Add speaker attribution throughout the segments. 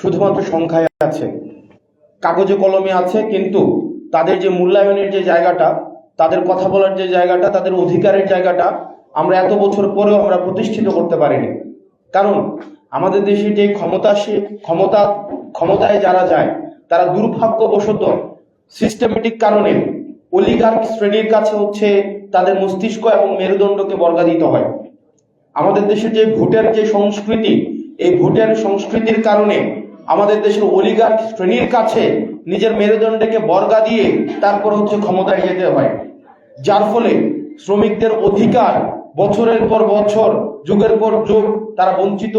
Speaker 1: শুধুমাত্র সংখ্যায় আছে। কাগজে কলমে আছে, কিন্তু তাদের যে মূল্যায়নের যে জায়গাটা, তাদের কথা বলার যে জায়গাটা, তাদের অধিকারের জায়গাটা আমরা এত বছর পরেও আমরা প্রতিষ্ঠিত করতে পারিনি। কারণ আমাদের দেশে যে ক্ষমতা সে, ক্ষমতা, ক্ষমতায় যারা যায়, তারা দুর্ভাগ্যবশত সিস্টেমেটিক কারণে অলিগার্ক শ্রেণির কাছে হচ্ছে তাদের মস্তিষ্ক এবং মেরুদণ্ডকে বর্গা দিতে হয়। আমাদের দেশে যে ভোটের যে সংস্কৃতি, এই ভোটের সংস্কৃতির কারণে আমাদের দেশের অলিগার শ্রেণির কাছে নিজের মেরুদণ্ডকে বর্গা দিয়ে তারপর হচ্ছে ক্ষমতায় যেতে হয়। যার ফলে শ্রমিকদের অধিকার বছরের পর বছর, যুগের পর যুগ তারা বঞ্চিত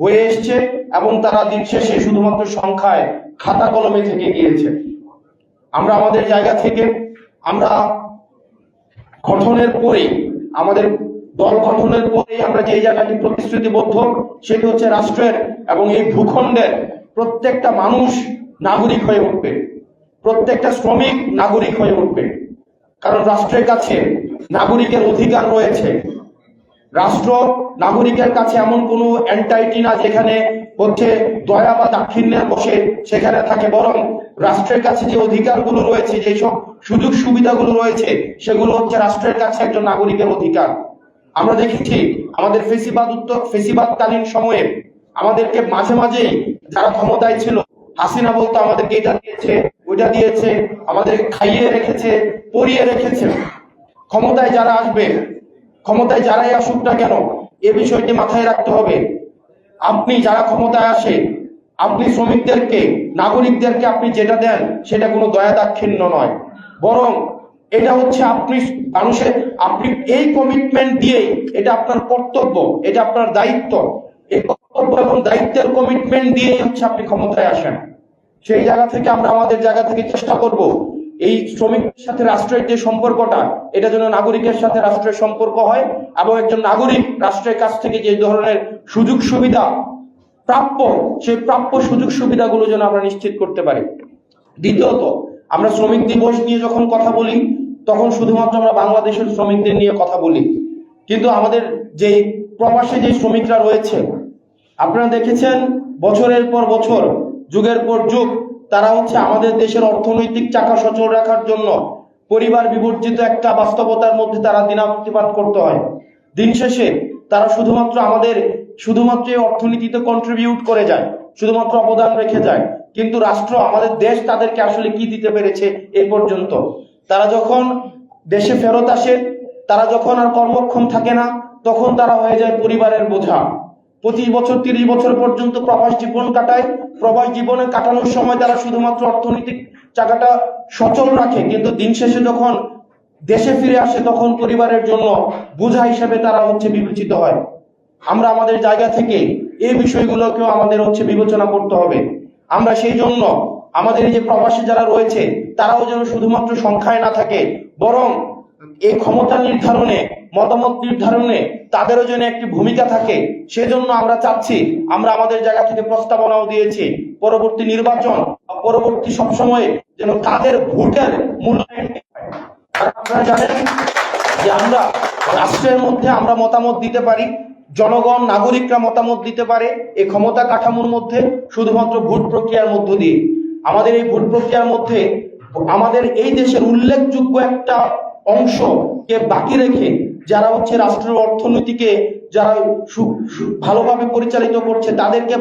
Speaker 1: হয়ে এসছে এবং তারা দিন শেষে শুধুমাত্র সংখ্যায় খাতা কলমে থেকে গিয়েছে। আমরা আমাদের জায়গা থেকে আমরা গঠনের পরে, আমাদের দল গঠনের পরে আমরা যে জায়গাটি প্রতিশ্রুতিবদ্ধ, সেটি হচ্ছে রাষ্ট্রের এবং এই ভূখণ্ডের প্রত্যেকটা মানুষ নাগরিক হয়ে উঠবে। প্রত্যেকটা শ্রমিক নাগরিক হয়ে উঠবে। কারণ রাষ্ট্রের কাছে নাগরিকের অধিকার রয়েছে। রাষ্ট্র নাগরিকের কাছে এমন কোনো এন্টাইটি না যেখানে হচ্ছে দয়া বা দাক্ষিণ্যের বসে সেখানে থাকে, বরং রাষ্ট্রের কাছে যে অধিকারগুলো রয়েছে যেসব সুযোগ সুবিধাগুলো রয়েছে, সেগুলো হচ্ছে রাষ্ট্রের কাছে একজন নাগরিকের অধিকার। আমরা দেখেছি আমাদের ফেসিবাদ উত্তর ফেসিবাদকালীন সময়ে আমাদেরকে মাঝে মাঝেই যারা ক্ষমতায় ছিল, হাসিনা বলতো আমাদেরকে এটা দিয়েছে, ওইটা দিয়েছে, আমাদের খাইয়ে রেখেছে, পরিয়ে রেখেছে। ক্ষমতায় যারা আসবে, ক্ষমতায় যারাই আসুক না কেন, এ বিষয়টি মাথায় রাখতে হবে। আপনি যারা ক্ষমতায় আসে, আপনি শ্রমিকদেরকে, নাগরিকদেরকে আপনি যেটা দেন, সেটা কোনো দয়া দাক্ষিণ্য নয়। বরং এটা হচ্ছে আপনি মানুষের, আপনি এই কমিটমেন্ট দিয়েই এটা আপনার কর্তব্য, এটা আপনার দায়িত্ব। এবং দায়িত্বের কমিটমেন্ট দিয়েই হচ্ছে আপনি ক্ষমতায় আসেন। সেই জায়গা থেকে আমরা আমাদের জায়গা থেকে চেষ্টা করব এই শ্রমিকের সাথে রাষ্ট্রের যে সম্পর্কটা, এটা যেন নাগরিকের সাথে রাষ্ট্রের সম্পর্ক হয় এবং একজন নাগরিক রাষ্ট্রের কাছ থেকে যে ধরনের সুযোগ সুবিধা প্রাপ্য, সেই প্রাপ্য সুযোগ সুবিধাগুলো যেন আমরা নিশ্চিত করতে পারি। দ্বিতীয়ত, আমরা শ্রমিক দিবস নিয়ে যখন কথা বলি, তখন শুধুমাত্র আমরা বাংলাদেশের শ্রমিকদের নিয়ে কথা বলি। কিন্তু আমাদের যে প্রবাসে যে শ্রমিকরা রয়েছে আপনারা দেখেছেন, বছরের পর বছর, যুগের পর যুগ, তারা হচ্ছে আমাদের দেশের অর্থনৈতিক চাকা সচল রাখার জন্য পরিবার বিবর্জিত একটা বাস্তবতার মধ্যে তারা দিনাতিপাত করতে হয়। দিন শেষে তারা শুধুমাত্র আমাদের, শুধুমাত্র এই অর্থনীতিতে কন্ট্রিবিউট করে যায়, শুধুমাত্র অবদান রেখে যায়, কিন্তু রাষ্ট্র, আমাদের দেশ তাদেরকে আসলে কি দিতে পেরেছে এই পর্যন্ত। তারা যখন দেশে ফেরত আসে, তারা যখন আর কর্মক্ষম থাকে না, তখন তারা হয়ে যায় পরিবারের বোঝা। পঁচিশ বছর, তিরিশ বছর পর্যন্ত প্রবাস জীবন কাটায়। প্রবাস জীবনে কাটানোর সময় তারা শুধুমাত্র অর্থনৈতিক চাকাটা সচল রাখে, কিন্তু দিন শেষে যখন দেশে ফিরে আসে, তখন পরিবারের জন্য বোঝা হিসেবে তারা হচ্ছে বিবেচিত হয়। আমরা আমাদের জায়গা থেকে এই বিষয়গুলোকেও আমাদের হচ্ছে বিবেচনা করতে হবে। আমরা সেই জন্য আমাদের এই যে প্রবাসী যারা রয়েছে, তারাও যেন শুধুমাত্র সংখ্যায় না থাকে, বরং এই ক্ষমতা নির্ধারণে, মতামত নির্ধারণে তাদেরও যেন একটি ভূমিকা থাকে। সেজন্য আমরা চাচ্ছি, আমরা আমাদের জায়গা থেকে প্রস্তাবনাও দিয়েছি, পরবর্তী নির্বাচন পরবর্তী সবসময়ে যেন তাদের ভোটের মূল্যায়ন আপনারা জানেন যে আমরা রাষ্ট্রের মধ্যে আমরা মতামত দিতে পারি, জনগণ, নাগরিকরা মতামত দিতে পারে এই ক্ষমতা কাঠামোর মধ্যে, শুধুমাত্র ভোট প্রক্রিয়ার মধ্য দিয়ে। আমাদের এই ভোট প্রক্রিয়ার মধ্যে আমাদের এই দেশের উল্লেখযোগ্য একটা অংশকে বাকি রেখে যারা হচ্ছে রাষ্ট্রের অর্থনীতিকে যারা ভালোভাবে পরিচালিত করছে, তাদেরকে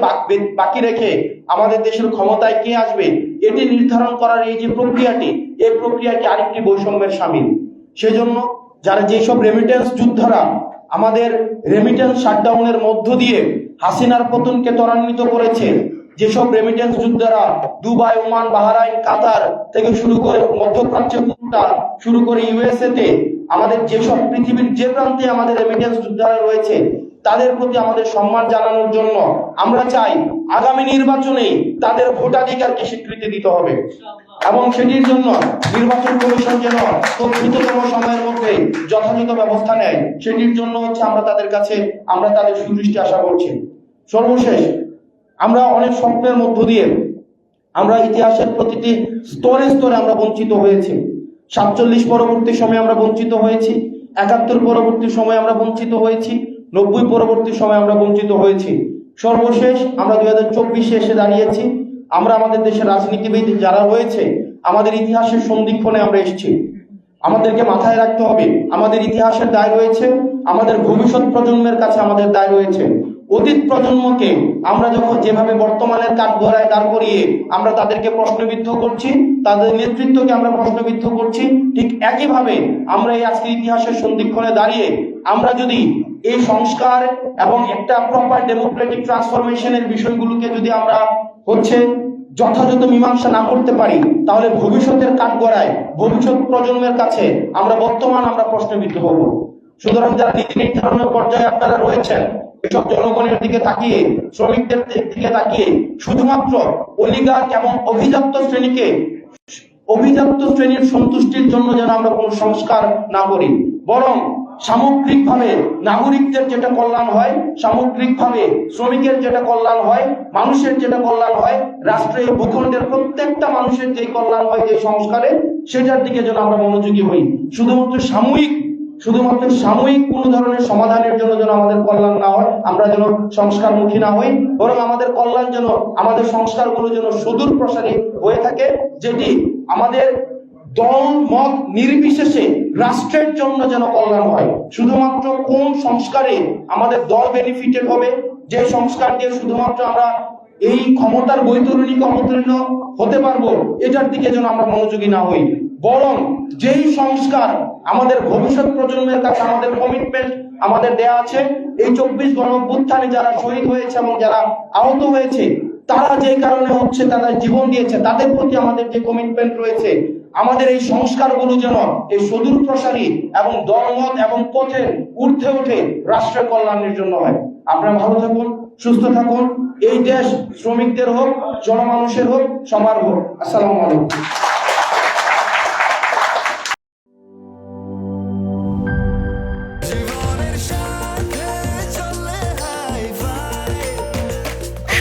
Speaker 1: বাকি রেখে আমাদের দেশের ক্ষমতায় কে আসবে, এটি নির্ধারণ করার এই যে প্রক্রিয়াটি, এই প্রক্রিয়াটি আরেকটি বৈষম্যের সামিল। সেজন্য যারা যেসব রেমিটেন্স যোদ্ধারা আমাদের রেমিটেন্স শাটডাউনের মধ্য দিয়ে হাসিনার পতনকে ত্বরান্বিত করেছে যেসব রেমিটেন্স যোদ্ধারা দুবাই, ওমান, বাহারাইন, কাতার থেকে শুরু করে মধ্যপ্রাচ্য শুরু করে ইউএসএ তে আমাদের যেসব পৃথিবীর যে প্রান্তে আমাদের রেমিটেন্স যোদ্ধারা রয়েছে, তাদের প্রতি আমাদের সম্মান জানানোর জন্য আমরা চাই আগামী নির্বাচনে তাদের ভোটাধিকারকে স্বীকৃতি দিতে হবে। এবং সেটির জন্য নির্বাচন কমিশন যেন দ্রুততম সময়ের মধ্যে যথাযথ ব্যবস্থা নেয়, সেটির জন্য হচ্ছে আমরা তাদের কাছে, আমরা তাদের সুদৃষ্টি আশা করছি। সর্বশেষ আমরা অনেক স্বপ্নের মধ্য দিয়ে আমরা ইতিহাসের প্রতিটি স্তরে স্তরে আমরা বঞ্চিত হয়েছি। সাতচল্লিশ পরবর্তী সময়ে আমরা বঞ্চিত হয়েছি। একাত্তর পরবর্তী সময়ে আমরা বঞ্চিত হয়েছি। নব্বই পরবর্তী সময়ে আমরা বঞ্চিত হয়েছি। সর্বশেষ আমরা দুই হাজার চব্বিশে এসে দাঁড়িয়েছি। আমরা আমাদের দেশের রাজনীতিবিদ যারা রয়েছে, আমাদের ইতিহাসের সন্ধিক্ষণে আমরা এসেছি। আমাদেরকে মাথায় রাখতে হবে, আমাদের ইতিহাসের দায় রয়েছে, আমাদের ভবিষ্যৎ প্রজন্মের কাছে আমাদের দায় রয়েছে। অতীত প্রজন্মকে আমরা যখন যেভাবে বর্তমানের কাঠগড়ায় দাঁড় করিয়ে আমরা তাদেরকে প্রশ্নবিদ্ধ করছি, তাদের নেতৃত্বকে আমরা প্রশ্নবিদ্ধ করছি, ঠিক একইভাবে আমরা এই আজকের ইতিহাসের সন্ধিক্ষণে দাঁড়িয়ে আমরা যদি এই সংস্কার এবং একটা প্রপার ডেমোক্রেটিক ট্রান্সফরমেশনের বিষয়গুলোকে যদি আমরা হচ্ছে যথাযথ মীমাংসা না করতে পারি, তাহলে ভবিষ্যতের কাঠগড়ায় ভবিষ্যৎ প্রজন্মের কাছে আমরা বর্তমান আমরা প্রশ্নবিদ্ধ হব। সুতরাং যারা নীতি নির্ধারণের পর্যায়ে আপনারা রয়েছেন এসব জনগণের দিকে তাকিয়ে, শ্রমিকদের দিকে তাকিয়ে শুধুমাত্র অলিগার এবং অভিজাত শ্রেণীকে, অভিজাত শ্রেণির সন্তুষ্টির জন্য যেন আমরা কোনো সংস্কার না করি, বরং সামগ্রিকভাবে নাগরিকদের যেটা কল্যাণ হয়, সামগ্রিকভাবে শ্রমিকের যেটা কল্যাণ হয়, মানুষের যেটা কল্যাণ হয় রাষ্ট্রে ভূখণ্ডের প্রত্যেকটা মানুষের যে কল্যাণ হয় যে সংস্কারে, সেটার দিকে যেন আমরা মনোযোগী হই। শুধুমাত্র সাময়িক শুধুমাত্র সাময়িক কোন ধরনের সমাধানের জন্য যেন আমাদের কল্যাণ না হয়, আমরা যেন সংস্কারমুখী না হই, বরং আমাদের কল্যাণ যেন, আমাদের সংস্কারগুলো যেন সুদূর প্রসারী হয়ে থাকে, যেটি আমাদের দল, মত নির্বিশেষে রাষ্ট্রের জন্য যেন কল্যাণ হয়। শুধুমাত্র কোন সংস্কারে আমাদের দল বেনিফিটেড হবে, যে সংস্কার দিয়ে শুধুমাত্র আমরা এই ক্ষমতার বৈতরণিক অবতীর্ণ হতে পারব, এটার দিকে যেন আমরা মনোযোগী না হই। বরং যেই সংস্কার আমাদের ভবিষ্যৎ প্রজন্মের কাছে আমাদের কমিটমেন্ট আমাদের দেয়া আছে, এই চব্বিশ গণ অভ্যুত্থানে যারা শহীদ হয়েছে এবং যারা আহত হয়েছে, তারা যে কারণে হচ্ছে, তারা জীবন দিয়েছে, তাদের প্রতি আমাদের যে কমিটমেন্ট রয়েছে, আমাদের এই সংস্কারগুলো যেন এই সুদূর প্রসারী এবং দলমত এবং পথে ঊর্ধ্বে উঠে রাষ্ট্রের কল্যাণের জন্য হয়। আপনারা ভালো থাকুন, সুস্থ থাকুন, এই দেশ শ্রমিকদের হোক, জনমানুষের হোক, সবার হোক। আসসালামু আলাইকুম।